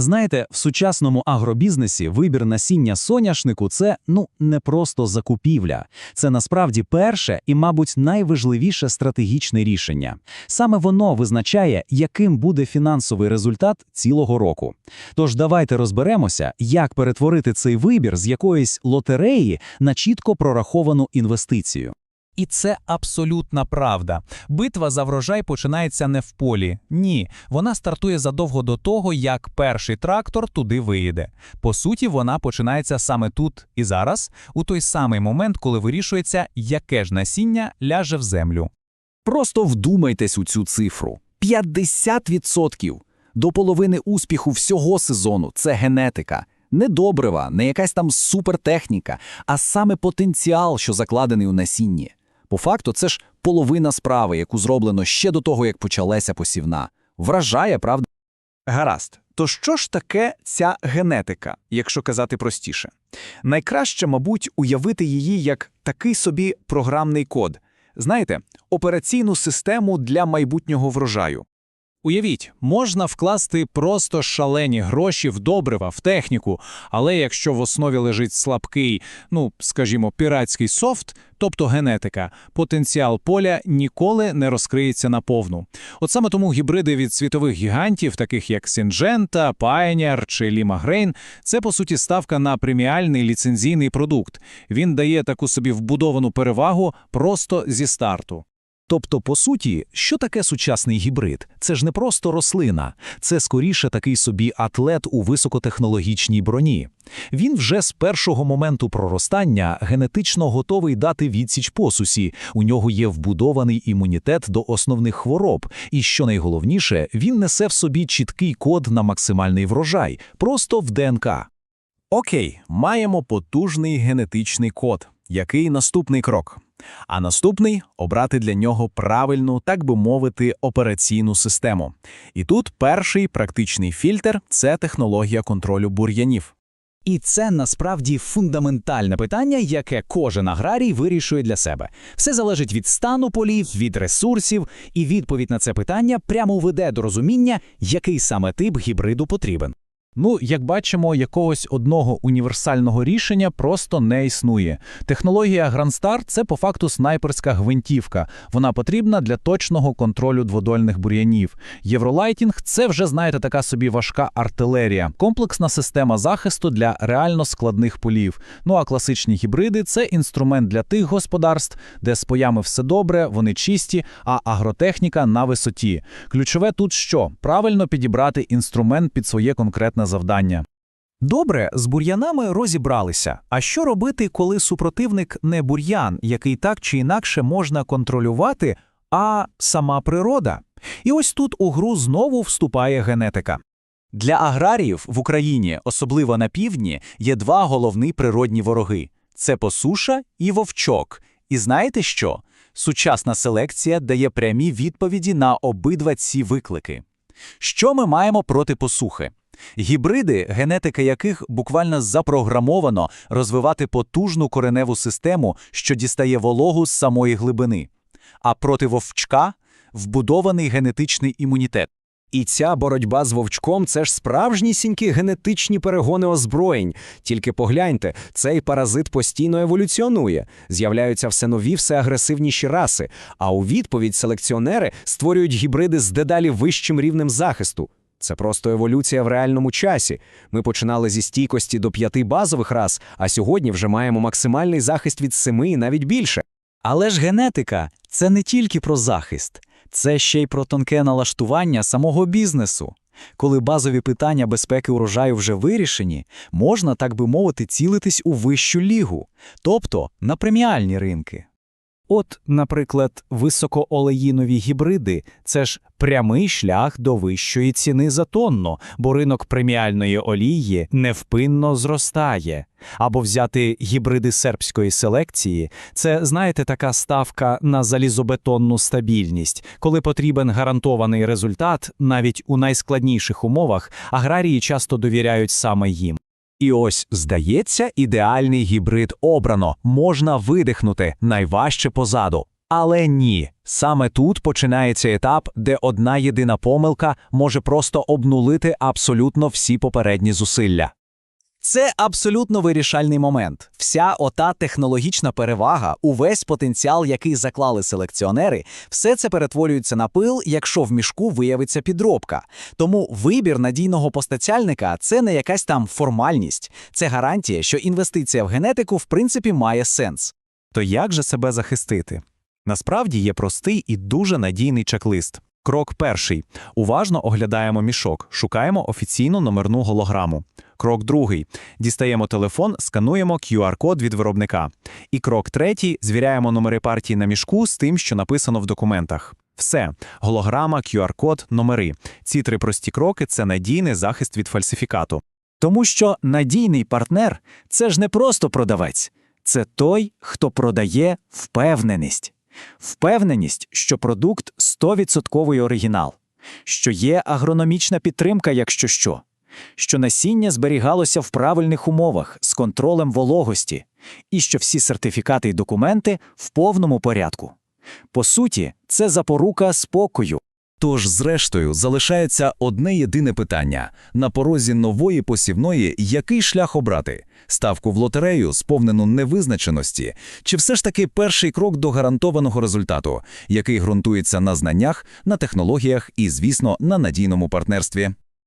Знаєте, в сучасному агробізнесі вибір насіння соняшнику це ну не просто закупівля. Це насправді перше і, мабуть, найважливіше стратегічне рішення. Саме воно визначає, яким буде фінансовий результат цілого року. Тож давайте розберемося, як перетворити цей вибір з якоїсь лотереї на чітко прораховану інвестицію. І це абсолютна правда. Битва за врожай починається не в полі. Ні, вона стартує задовго до того, як перший трактор туди виїде. По суті, вона починається саме тут і зараз, у той самий момент, коли вирішується, яке ж насіння ляже в землю. Просто вдумайтесь у цю цифру: 50%! До половини успіху всього сезону це генетика. Не добрива, не якась там супертехніка, а саме потенціал, що закладений у насінні. По факту, це ж половина справи, яку зроблено ще до того, як почалася посівна. Вражає, правда? Гаразд. То що ж таке ця генетика, якщо казати простіше? Найкраще, мабуть, уявити її як такий собі програмний код. Знаєте, операційну систему для майбутнього врожаю. Уявіть, можна вкласти просто шалені гроші в добрива, в техніку, але якщо в основі лежить слабкий, ну, скажімо, піратський софт, тобто генетика, потенціал поля ніколи не розкриється наповну. От саме тому гібриди від світових гігантів, таких як Syngenta, Pioneer чи Lima Grain, це по суті ставка на преміальний ліцензійний продукт. Він дає таку собі вбудовану перевагу просто зі старту. Тобто, по суті, що таке сучасний гібрид? Це ж не просто рослина, це скоріше такий собі атлет у високотехнологічній броні. Він вже з першого моменту проростання генетично готовий дати відсіч посусі, у нього є вбудований імунітет до основних хвороб, і що найголовніше, він несе в собі чіткий код на максимальний врожай, просто в ДНК. Окей, маємо потужний генетичний код. Який наступний крок? А наступний обрати для нього правильну, так би мовити, операційну систему. І тут перший практичний фільтр це технологія контролю бур'янів. І це насправді фундаментальне питання, яке кожен аграрій вирішує для себе. Все залежить від стану полів, від ресурсів, і відповідь на це питання прямо веде до розуміння, який саме тип гібриду потрібен. Ну, як бачимо, якогось одного універсального рішення просто не існує. Технологія Грандстар це по факту снайперська гвинтівка. Вона потрібна для точного контролю дводольних бур'янів. Євролайтінг це вже, знаєте, така собі важка артилерія, комплексна система захисту для реально складних полів. Ну а класичні гібриди це інструмент для тих господарств, де з поями все добре, вони чисті, а агротехніка на висоті. Ключове тут що? Правильно підібрати інструмент під своє конкретне завдання. Добре, з бур'янами розібралися. А що робити, коли супротивник не бур'ян, який так чи інакше можна контролювати, а сама природа? І ось тут у гру знову вступає генетика. Для аграріїв в Україні, особливо на півдні, є два головні природні вороги: це посуша і вовчок. І знаєте що? Сучасна селекція дає прямі відповіді на обидва ці виклики. Що ми маємо проти посухи? Гібриди, генетика яких буквально запрограмовано розвивати потужну кореневу систему, що дістає вологу з самої глибини. А проти вовчка вбудований генетичний імунітет. І ця боротьба з вовчком це ж справжнісінькі генетичні перегони озброєнь. Тільки погляньте, цей паразит постійно еволюціонує, з'являються все нові, все агресивніші раси. А у відповідь селекціонери створюють гібриди з дедалі вищим рівнем захисту. Це просто еволюція в реальному часі. Ми починали зі стійкості до п'яти базових рас, а сьогодні вже маємо максимальний захист від семи і навіть більше. Але ж генетика це не тільки про захист, це ще й про тонке налаштування самого бізнесу. Коли базові питання безпеки урожаю вже вирішені, можна, так би мовити, цілитись у вищу лігу, тобто на преміальні ринки. От, наприклад, високоолеїнові гібриди це ж прямий шлях до вищої ціни за тонну, бо ринок преміальної олії невпинно зростає. Або взяти гібриди сербської селекції це, знаєте, така ставка на залізобетонну стабільність, коли потрібен гарантований результат, навіть у найскладніших умовах аграрії часто довіряють саме їм. І ось, здається, ідеальний гібрид обрано, можна видихнути, найважче позаду. Але ні, саме тут починається етап, де одна єдина помилка може просто обнулити абсолютно всі попередні зусилля. Це абсолютно вирішальний момент. Вся ота технологічна перевага, увесь потенціал, який заклали селекціонери, все це перетворюється на пил, якщо в мішку виявиться підробка. Тому вибір надійного постачальника це не якась там формальність, це гарантія, що інвестиція в генетику в принципі має сенс. То як же себе захистити? Насправді є простий і дуже надійний чек-лист. Крок перший. Уважно оглядаємо мішок, шукаємо офіційну номерну голограму. Крок другий. Дістаємо телефон, скануємо QR-код від виробника. І крок третій. Звіряємо номери партії на мішку з тим, що написано в документах. Все. Голограма, QR-код, номери. Ці три прості кроки – це надійний захист від фальсифікату. Тому що надійний партнер це ж не просто продавець, це той, хто продає впевненість. Впевненість, що продукт 100% оригінал, що є агрономічна підтримка, якщо що, що насіння зберігалося в правильних умовах з контролем вологості, і що всі сертифікати й документи в повному порядку. По суті, це запорука спокою. Тож, зрештою, залишається одне єдине питання: на порозі нової посівної який шлях обрати? Ставку в лотерею, сповнену невизначеності, чи все ж таки перший крок до гарантованого результату, який ґрунтується на знаннях, на технологіях і, звісно, на надійному партнерстві?